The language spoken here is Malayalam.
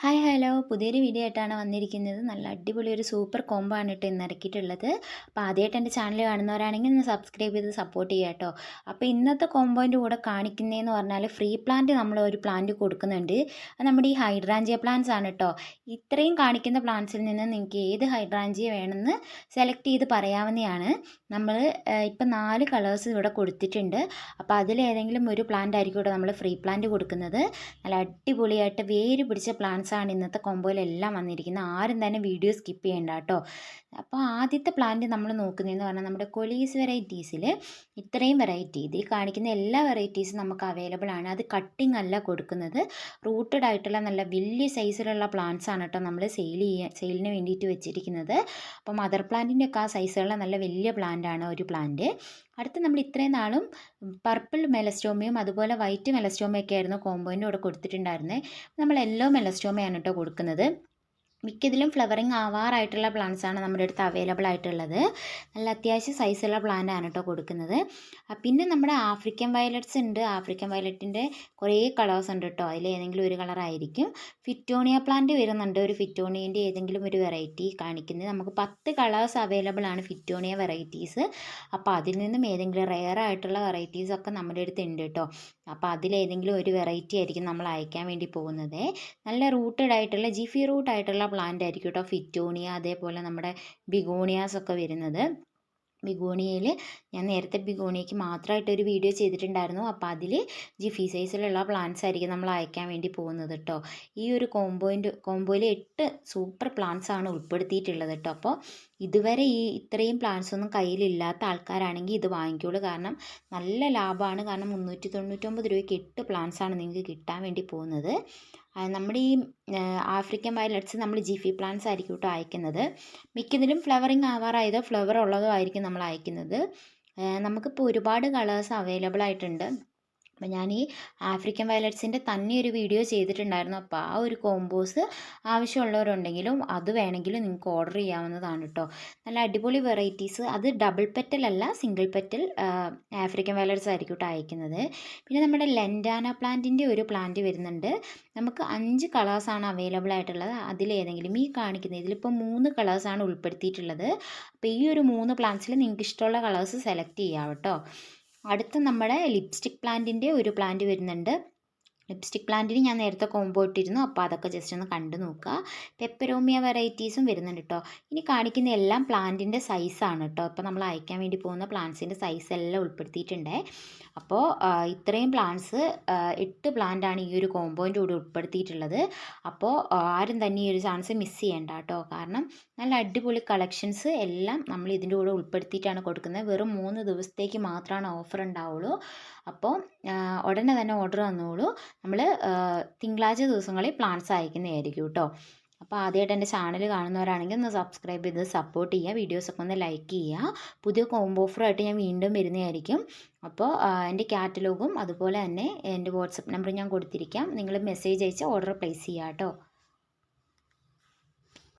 Hi hello. പുതിയൊരു വീഡിയോ ആയിട്ടാണ് വന്നിരിക്കുന്നത്. നല്ല അടിപൊളി ഒരു സൂപ്പർ കോംബോ ആണ് കേട്ടോ ഇന്ന് ഇറക്കിയിട്ടുള്ളത്. അപ്പോൾ ആദ്യമായിട്ട് എന്റെ ചാനൽ കാണുന്നവരാണെങ്കിൽ ഒന്ന് സബ്സ്ക്രൈബ് ചെയ്ത് സപ്പോർട്ട് ചെയ്യുക കേട്ടോ. അപ്പോൾ ഇന്നത്തെ കോംബോന്റെ കൂടെ കാണിക്കുന്നതെന്ന് പറഞ്ഞാൽ ഫ്രീ പ്ലാന്റ് നമ്മൾ ഒരു പ്ലാന്റ് കൊടുക്കുന്നുണ്ട്. അത് നമ്മുടെ ഈ ഹൈഡ്രാഞ്ചിയ പ്ലാന്റ്സ് ആണ് കേട്ടോ. ഇത്രയും കാണിക്കുന്ന പ്ലാന്റ്സിൽ നിന്ന് നിങ്ങൾക്ക് ഏത് ഹൈഡ്രാഞ്ചിയ വേണമെന്ന് സെലക്ട് ചെയ്ത് പറയാവുന്നതാണ്. നമ്മൾ ഇപ്പം നാല് കളേഴ്സ് ഇവിടെ കൊടുത്തിട്ടുണ്ട്. അപ്പോൾ അതിലേതെങ്കിലും ഒരു പ്ലാന്റ് ആയിരിക്കും ഇവിടെ നമ്മൾ ഫ്രീ പ്ലാന്റ് കൊടുക്കുന്നത്. നല്ല അടിപൊളിയായിട്ട് വേര് പിടിച്ച പ്ലാന്റ്സ് ആണ് ഇന്നത്തെ കോമ്പോയിലെല്ലാം വന്നിരിക്കുന്നത്. ആരും തന്നെ വീഡിയോ സ്കിപ്പ് ചെയ്യേണ്ട കേട്ടോ. അപ്പോൾ ആദ്യത്തെ പ്ലാന്റ് നമ്മൾ നോക്കുന്നതെന്ന് പറഞ്ഞാൽ നമ്മുടെ കൊലീസ് വെറൈറ്റീസിൽ ഇത്രയും വെറൈറ്റി ഇതിൽ കാണിക്കുന്ന എല്ലാ വെറൈറ്റീസും നമുക്ക് അവൈലബിൾ ആണ്. അത് കട്ടിംഗ് അല്ല കൊടുക്കുന്നത്. റൂട്ടഡ് ആയിട്ടുള്ള നല്ല വലിയ സൈസിലുള്ള പ്ലാന്റ്സ് ആണ് കേട്ടോ നമ്മൾ സെയിൽ ചെയ്യാൻ സെയിലിന് വേണ്ടിയിട്ട് വെച്ചിരിക്കുന്നത്. അപ്പോൾ മദർ പ്ലാന്റിന്റെ ഒക്കെ ആ സൈസുള്ള നല്ല വലിയ പ്ലാന്റ് ആണ് ഒരു പ്ലാന്റ് അടുത്ത് നമ്മൾ ഇത്രയും നാളും പർപ്പിൾ മെലസ്റ്റോമയും അതുപോലെ വൈറ്റ് മെലസ്റ്റോമയൊക്കെ ആയിരുന്നു കോമ്പോയിന്റെ കൂടെ കൊടുത്തിട്ടുണ്ടായിരുന്നത് നമ്മൾ യെല്ലോ മെലസ്റ്റോമയാണ് കേട്ടോ കൊടുക്കുന്നത്. മിക്കതിലും ഫ്ലവറിങ് ആവാറായിട്ടുള്ള പ്ലാന്റ്സ് ആണ് നമ്മുടെ അടുത്ത് അവൈലബിൾ ആയിട്ടുള്ളത്. നല്ല അത്യാവശ്യം സൈസുള്ള പ്ലാന്റ് ആണ് കേട്ടോ കൊടുക്കുന്നത്. പിന്നെ നമ്മുടെ ആഫ്രിക്കൻ വയലറ്റ്സ് ഉണ്ട്. ആഫ്രിക്കൻ വയലറ്റിന്റെ കുറേ കളേഴ്സ് ഉണ്ട് കേട്ടോ അതിൽ ഏതെങ്കിലും ഒരു കളറായിരിക്കും ഫിറ്റോണിയ പ്ലാന്റ് വരുന്നുണ്ട്. ഒരു ഫിറ്റോണിയന്റെ ഏതെങ്കിലും ഒരു വെറൈറ്റി കാണിക്കുന്നത്. നമുക്ക് പത്ത് കളേഴ്സ് അവൈലബിൾ ആണ് ഫിറ്റോണിയ വെറൈറ്റീസ് അപ്പോൾ അതിൽ നിന്നും ഏതെങ്കിലും റെയർ ആയിട്ടുള്ള വെറൈറ്റീസ് ഒക്കെ നമ്മുടെ അടുത്ത് ഉണ്ട് കേട്ടോ അപ്പോൾ അതിലേതെങ്കിലും ഒരു വെറൈറ്റി ആയിരിക്കും നമ്മൾ അയക്കാൻ വേണ്ടി പോകുന്നത്. നല്ല റൂട്ടഡ് ആയിട്ടുള്ള ജിഫി റൂട്ട് ആയിട്ടുള്ള പ്ലാന്റ് ആയിരിക്കും കേട്ടോ ഫിറ്റോണിയ അതേപോലെ നമ്മുടെ ബിഗോണിയാസ് ഒക്കെ വരുന്നത്. ബിഗോണിയയിൽ ഞാൻ നേരത്തെ ബിഗോണിയയ്ക്ക് മാത്രമായിട്ട് ഒരു വീഡിയോ ചെയ്തിട്ടുണ്ടായിരുന്നു. അപ്പോൾ അതിൽ ജിഫി സൈസിലുള്ള പ്ലാന്റ്സ് ആയിരിക്കും നമ്മൾ അയക്കാൻ വേണ്ടി പോകുന്നത് കേട്ടോ ഈ ഒരു കോമ്പോയിന്റെ കോമ്പോയിൽ എട്ട് സൂപ്പർ പ്ലാന്റ്സ് ആണ് ഉൾപ്പെടുത്തിയിട്ടുള്ളത് കേട്ടോ അപ്പോൾ ഇതുവരെ ഈ ഇത്രയും പ്ലാന്റ്സ് ഒന്നും കയ്യിലില്ലാത്ത ആൾക്കാരാണെങ്കിൽ ഇത് വാങ്ങിക്കോളൂ. കാരണം നല്ല ലാഭമാണ് കാരണം മുന്നൂറ്റി തൊണ്ണൂറ്റൊമ്പത് രൂപയ്ക്ക് എട്ട് പ്ലാന്റ്സ് ആണ് നിങ്ങൾക്ക് കിട്ടാൻ വേണ്ടി പോകുന്നത്. നമ്മുടെ ഈ ആഫ്രിക്കൻ വയലറ്റ്സ് നമ്മൾ ജിഫി പ്ലാന്റ്സ് ആയിരിക്കും കേട്ടോ അയക്കുന്നത്. മിക്കതിലും ഫ്ലവറിങ് ആവാറായതോ ഫ്ലവർ ഉള്ളതോ ആയിരിക്കും നമ്മൾ അയക്കുന്നത്. നമുക്കിപ്പോൾ ഒരുപാട് കളേഴ്സ് അവൈലബിൾ ആയിട്ടുണ്ട്. അപ്പോൾ ഞാൻ ഈ ആഫ്രിക്കൻ വയലറ്റ്സിന്റെ തന്നെ ഒരു വീഡിയോ ചെയ്തിട്ടുണ്ടായിരുന്നു. അപ്പോൾ ആ ഒരു കോമ്പോസ് ആവശ്യമുള്ളവരുണ്ടെങ്കിലും അത് വേണമെങ്കിലും നിങ്ങൾക്ക് ഓർഡർ ചെയ്യാവുന്നതാണ് കേട്ടോ. നല്ല അടിപൊളി വെറൈറ്റീസ് അത് ഡബിൾ പെറ്റൽ അല്ല സിംഗിൾ പെറ്റൽ ആഫ്രിക്കൻ വയലറ്റ്സ് ആയിരിക്കും കേട്ടോ അയക്കുന്നത്. പിന്നെ നമ്മുടെ ലെൻഡാന പ്ലാന്റിന്റെ ഒരു പ്ലാന്റ് വരുന്നുണ്ട്. നമുക്ക് അഞ്ച് കളേഴ്സാണ് അവൈലബിൾ ആയിട്ടുള്ളത്. അതിലേതെങ്കിലും ഈ കാണിക്കുന്നത്. ഇതിലിപ്പോൾ മൂന്ന് കളേഴ്സാണ് ഉൾപ്പെടുത്തിയിട്ടുള്ളത്. അപ്പോൾ ഈ ഒരു മൂന്ന് പ്ലാന്റ്സിൽ നിങ്ങൾക്ക് ഇഷ്ടമുള്ള കളേഴ്സ് സെലക്ട് ചെയ്യാം കേട്ടോ. അടുത്ത നമ്മുടെ ലിപ്സ്റ്റിക് പ്ലാന്റിന്റെ ഒരു പ്ലാന്റ് വരുന്നുണ്ട്. ലിപ്സ്റ്റിക് പ്ലാന്റിന് ഞാൻ നേരത്തെ കോംബോ ഇട്ടിരുന്നു. അപ്പോൾ അതൊക്കെ ജസ്റ്റ് ഒന്ന് കണ്ടു നോക്കുക പെപ്പരോമിയ വെറൈറ്റീസും വരുന്നുണ്ട് കേട്ടോ ഇനി കാണിക്കുന്ന എല്ലാം പ്ലാന്റിന്റെ സൈസാണ് കേട്ടോ അപ്പോൾ നമ്മൾ അയക്കാൻ വേണ്ടി പോകുന്ന പ്ലാന്റ്സിന്റെ സൈസ് എല്ലാം ഉൾപ്പെടുത്തിയിട്ടുണ്ട്. അപ്പോൾ ഇത്രയും പ്ലാന്റ്സ് എട്ട് പ്ലാന്റാണ് ഈ ഒരു കോമ്പോയിന്റെ കൂടെ ഉൾപ്പെടുത്തിയിട്ടുള്ളത്. അപ്പോൾ ആരും തന്നെ ഈ ഒരു ചാൻസ് മിസ് ചെയ്യേണ്ട കേട്ടോ കാരണം നല്ല അടിപൊളി കളക്ഷൻസ് എല്ലാം നമ്മൾ ഇതിന്റെ കൂടെ ഉൾപ്പെടുത്തിയിട്ടാണ് കൊടുക്കുന്നത്. വെറും മൂന്ന് ദിവസത്തേക്ക് മാത്രമാണ് ഓഫർ ഉണ്ടാവുള്ളൂ. അപ്പോൾ ഉടനെ തന്നെ ഓർഡർ തന്നോളൂ നമ്മൾ തിങ്കളാഴ്ച ദിവസങ്ങളിൽ പ്ലാൻസ് അയക്കുന്നതായിരിക്കും കേട്ടോ അപ്പോൾ ആദ്യമായിട്ട് എന്റെ ചാനൽ കാണുന്നവരാണെങ്കിൽ ഒന്ന് സബ്സ്ക്രൈബ് ചെയ്ത് സപ്പോർട്ട് ചെയ്യുക. വീഡിയോസൊക്കെ ഒന്ന് ലൈക്ക് ചെയ്യുക. പുതിയ കോംബോ ഓഫറായിട്ട് ഞാൻ വീണ്ടും വരുന്നതായിരിക്കും. അപ്പോൾ എന്റെ കാറ്റലോഗും അതുപോലെ തന്നെ എന്റെ വാട്സപ്പ് നമ്പർ ഞാൻ കൊടുത്തിരിക്കാം. നിങ്ങൾ മെസ്സേജ് അയച്ച് ഓർഡർ പ്ലേസ് ചെയ്യുക കേട്ടോ